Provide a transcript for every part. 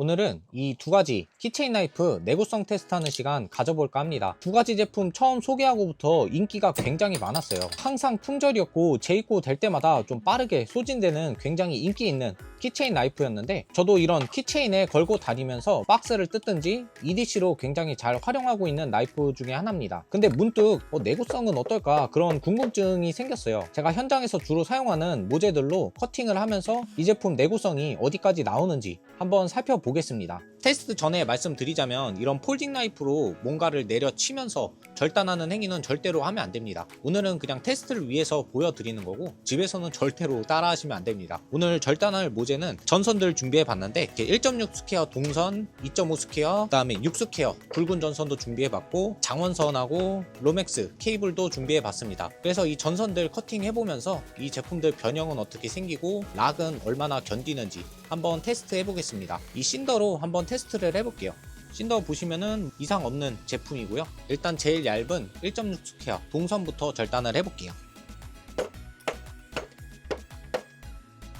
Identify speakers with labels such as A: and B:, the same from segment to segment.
A: 오늘은 이 두 가지 키체인 나이프 내구성 테스트하는 시간 가져볼까 합니다. 두 가지 제품 처음 소개하고부터 인기가 굉장히 많았어요. 항상 품절이었고 재입고 될 때마다 좀 빠르게 소진되는 굉장히 인기 있는 키체인 나이프였는데 저도 이런 키체인에 걸고 다니면서 박스를 뜯든지 EDC로 굉장히 잘 활용하고 있는 나이프 중에 하나입니다. 근데 문득 어, 내구성은 어떨까 그런 궁금증이 생겼어요. 제가 현장에서 주로 사용하는 모재들로 커팅을 하면서 이 제품 내구성이 어디까지 나오는지 한번 살펴보 겠습니다. 테스트 전에 말씀드리자면 이런 폴딩 나이프로 뭔가를 내려치면서 절단하는 행위는 절대로 하면 안 됩니다. 오늘은 그냥 테스트를 위해서 보여드리는 거고 집에서는 절대로 따라하시면 안 됩니다. 오늘 절단할 모재는 전선들 준비해 봤는데 1.6 스퀘어 동선, 2.5 스퀘어, 그다음에 6 스퀘어 굵은 전선도 준비해 봤고 장원선하고 로맥스 케이블도 준비해 봤습니다. 그래서 이 전선들 커팅해 보면서 이 제품들 변형은 어떻게 생기고 락은 얼마나 견디는지 한번 테스트 해보겠습니다. 이 신더로 한번 테스트를 해볼게요. 신더 보시면은 이상 없는 제품이고요. 일단 제일 얇은 1.6 스퀘어 동선부터 절단을 해볼게요.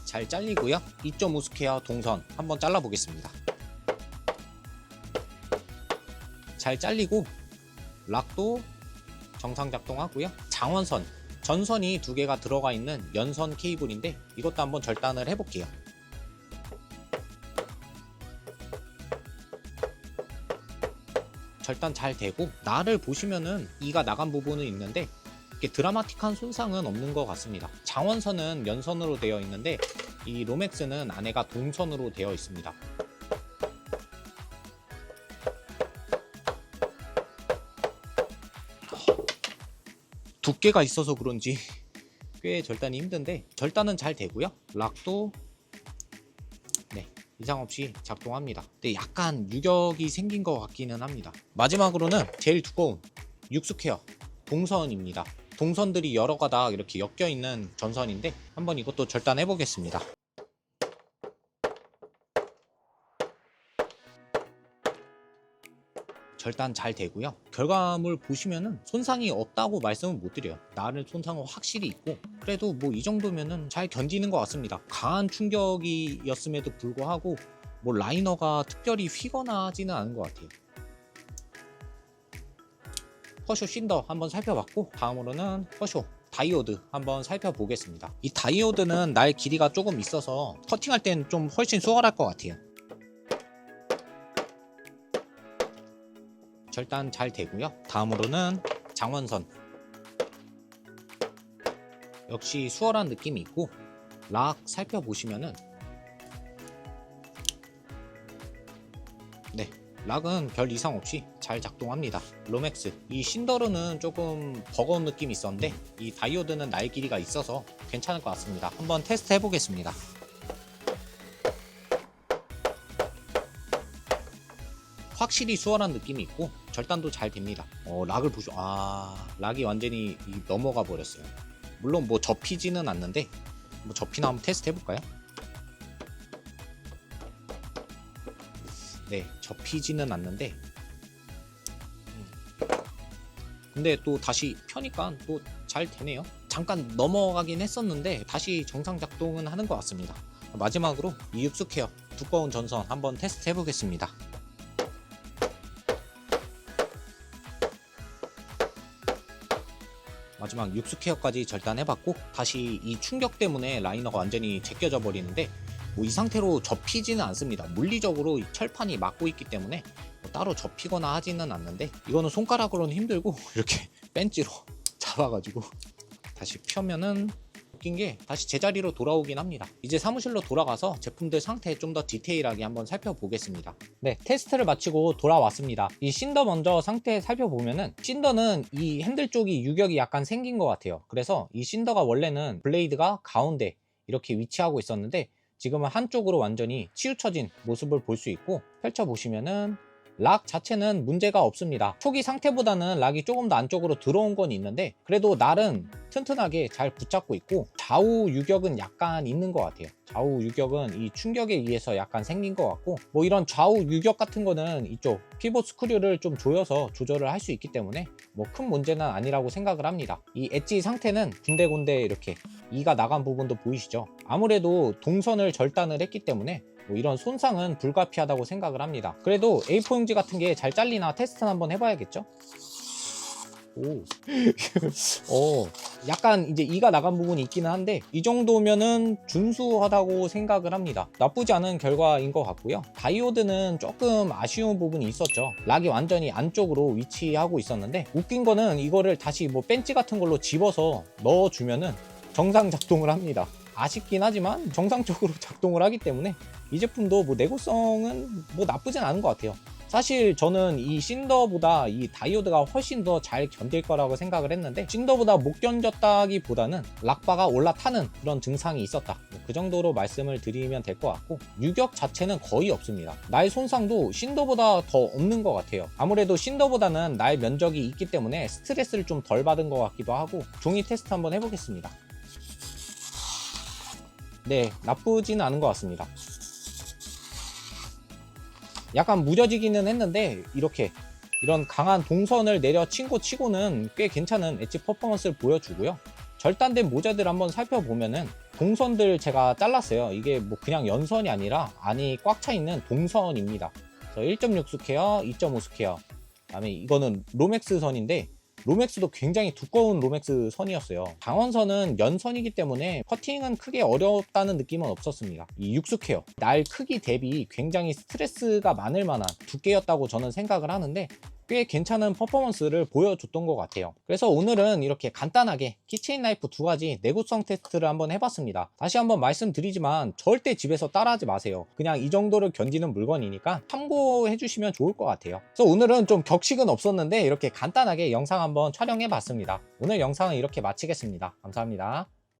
A: 잘 잘리고요. 2.5 스퀘어 동선 한번 잘라보겠습니다. 잘 잘리고 락도 정상 작동하고요. 장원선 전선이 두 개가 들어가 있는 연선 케이블인데 이것도 한번 절단을 해볼게요. 절단 잘 되고 날을 보시면은 이가 나간 부분은 있는데 이렇게 드라마틱한 손상은 없는 것 같습니다. 장원선은 연선으로 되어 있는데 이 로맥스는 안에가 동선으로 되어 있습니다. 두께가 있어서 그런지 꽤 절단이 힘든데 절단은 잘 되고요. 락도 네 이상 없이 작동합니다. 근데 약간 유격이 생긴 것 같기는 합니다. 마지막으로는 제일 두꺼운 육스퀘어 동선입니다. 동선들이 여러 가닥 이렇게 엮여 있는 전선인데 한번 이것도 절단해 보겠습니다. 절단 잘 되고요. 결과물 보시면은 손상이 없다고 말씀은 못 드려요. 나를 손상은 확실히 있고 그래도 뭐 이 정도면은 잘 견디는 것 같습니다. 강한 충격이었음에도 불구하고 뭐 라이너가 특별히 휘거나 하지는 않은 것 같아요. 허쇼 쉰더 한번 살펴봤고 다음으로는 허쇼 다이오드 한번 살펴보겠습니다. 이 다이오드는 날 길이가 조금 있어서 커팅할 땐좀 훨씬 수월할 것 같아요. 절단 잘 되고요. 다음으로는 장원선. 역시 수월한 느낌이 있고 락 살펴보시면은 네 락은 별 이상 없이 잘 작동합니다. 로맥스 이 신더르는 조금 버거운 느낌이 있었는데 이 다이오드는 날 길이가 있어서 괜찮을 것 같습니다. 한번 테스트 해보겠습니다. 확실히 수월한 느낌이 있고 절단도 잘 됩니다. 어, 락을 보죠. 아, 락이 완전히 이- 넘어가 버렸어요. 물론 뭐 접히지는 않는데 뭐 접히나 한번 테스트 해볼까요? 네, 접히지는 않는데 음. 근데 또 다시 펴니까 또 잘 되네요. 잠깐 넘어가긴 했었는데 다시 정상 작동은 하는 것 같습니다. 마지막으로 이 육수 케어 두꺼운 전선 한번 테스트 해보겠습니다. 마지막 육수케어까지 절단해봤고 다시 이 충격 때문에 라이너가 완전히 제껴져 버리는데 뭐 이 상태로 접히지는 않습니다. 물리적으로 이 철판이 막고 있기 때문에 뭐 따로 접히거나 하지는 않는데 이거는 손가락으로는 힘들고 이렇게 벤치로 잡아가지고 다시 펴면은 웃긴 게 다시 제자리로 돌아오긴 합니다. 이제 사무실로 돌아가서 제품들 상태 좀 더 디테일하게 한번 살펴보겠습니다. 네, 테스트를 마치고 돌아왔습니다. 이 신더 먼저 상태 살펴보면은 신더는 이 핸들 쪽이 유격이 약간 생긴 것 같아요. 그래서 이 신더가 원래는 블레이드가 가운데 이렇게 위치하고 있었는데 지금은 한쪽으로 완전히 치우쳐진 모습을 볼 수 있고 펼쳐보시면은 락 자체는 문제가 없습니다. 초기 상태보다는 락이 조금 더 안쪽으로 들어온 건 있는데 그래도 날은 튼튼하게 잘 붙잡고 있고 좌우 유격은 약간 있는 것 같아요. 좌우 유격은 이 충격에 의해서 약간 생긴 것 같고 뭐 이런 좌우 유격 같은 거는 이쪽 피봇 스크류를 좀 조여서 조절을 할 수 있기 때문에 뭐 큰 문제는 아니라고 생각을 합니다. 이 엣지 상태는 군데군데 이렇게 이가 나간 부분도 보이시죠? 아무래도 동선을 절단을 했기 때문에 뭐 이런 손상은 불가피하다고 생각을 합니다. 그래도 A4 용지 같은 게 잘 잘리나 테스트는 한번 해봐야겠죠? 오, 어, 약간 이제 이가 나간 부분이 있기는 한데 이 정도면은 준수하다고 생각을 합니다. 나쁘지 않은 결과인 것 같고요. 다이오드는 조금 아쉬운 부분이 있었죠. 락이 완전히 안쪽으로 위치하고 있었는데 웃긴 거는 이거를 다시 뭐 벤치 같은 걸로 집어서 넣어주면은 정상 작동을 합니다. 아쉽긴 하지만 정상적으로 작동을 하기 때문에 이 제품도 뭐 내구성은 뭐 나쁘진 않은 것 같아요. 사실 저는 이 신더보다 이 다이오드가 훨씬 더 잘 견딜 거라고 생각을 했는데 신더보다 못 견뎠다기보다는 락바가 올라타는 그런 증상이 있었다. 뭐 그 정도로 말씀을 드리면 될 것 같고 유격 자체는 거의 없습니다. 날 손상도 신더보다 더 없는 것 같아요. 아무래도 신더보다는 날 면적이 있기 때문에 스트레스를 좀 덜 받은 것 같기도 하고 종이 테스트 한번 해보겠습니다. 네, 나쁘지는 않은 것 같습니다. 약간 무뎌지기는 했는데 이렇게 이런 강한 동선을 내려 친 거 치고는 꽤 괜찮은 엣지 퍼포먼스를 보여주고요. 절단된 모자들 한번 살펴보면은 동선들 제가 잘랐어요. 이게 뭐 그냥 연선이 아니라 안이 꽉 차 있는 동선입니다. 그래서 1.6 스퀘어, 2.5 스퀘어. 그다음에 이거는 로맥스 선인데 로맥스도 굉장히 두꺼운 로맥스 선이었어요. 강원선은 연선이기 때문에 퍼팅은 크게 어렵다는 느낌은 없었습니다. 이 육수케어 날 크기 대비 굉장히 스트레스가 많을 만한 두께였다고 저는 생각을 하는데 꽤 괜찮은 퍼포먼스를 보여줬던 것 같아요. 그래서 오늘은 이렇게 간단하게 키체인 나이프 두 가지 내구성 테스트를 한번 해봤습니다. 다시 한번 말씀드리지만 절대 집에서 따라하지 마세요. 그냥 이 정도를 견디는 물건이니까 참고해 주시면 좋을 것 같아요. 그래서 오늘은 좀 격식은 없었는데 이렇게 간단하게 영상 한번 촬영해 봤습니다. 오늘 영상은 이렇게 마치겠습니다. 감사합니다.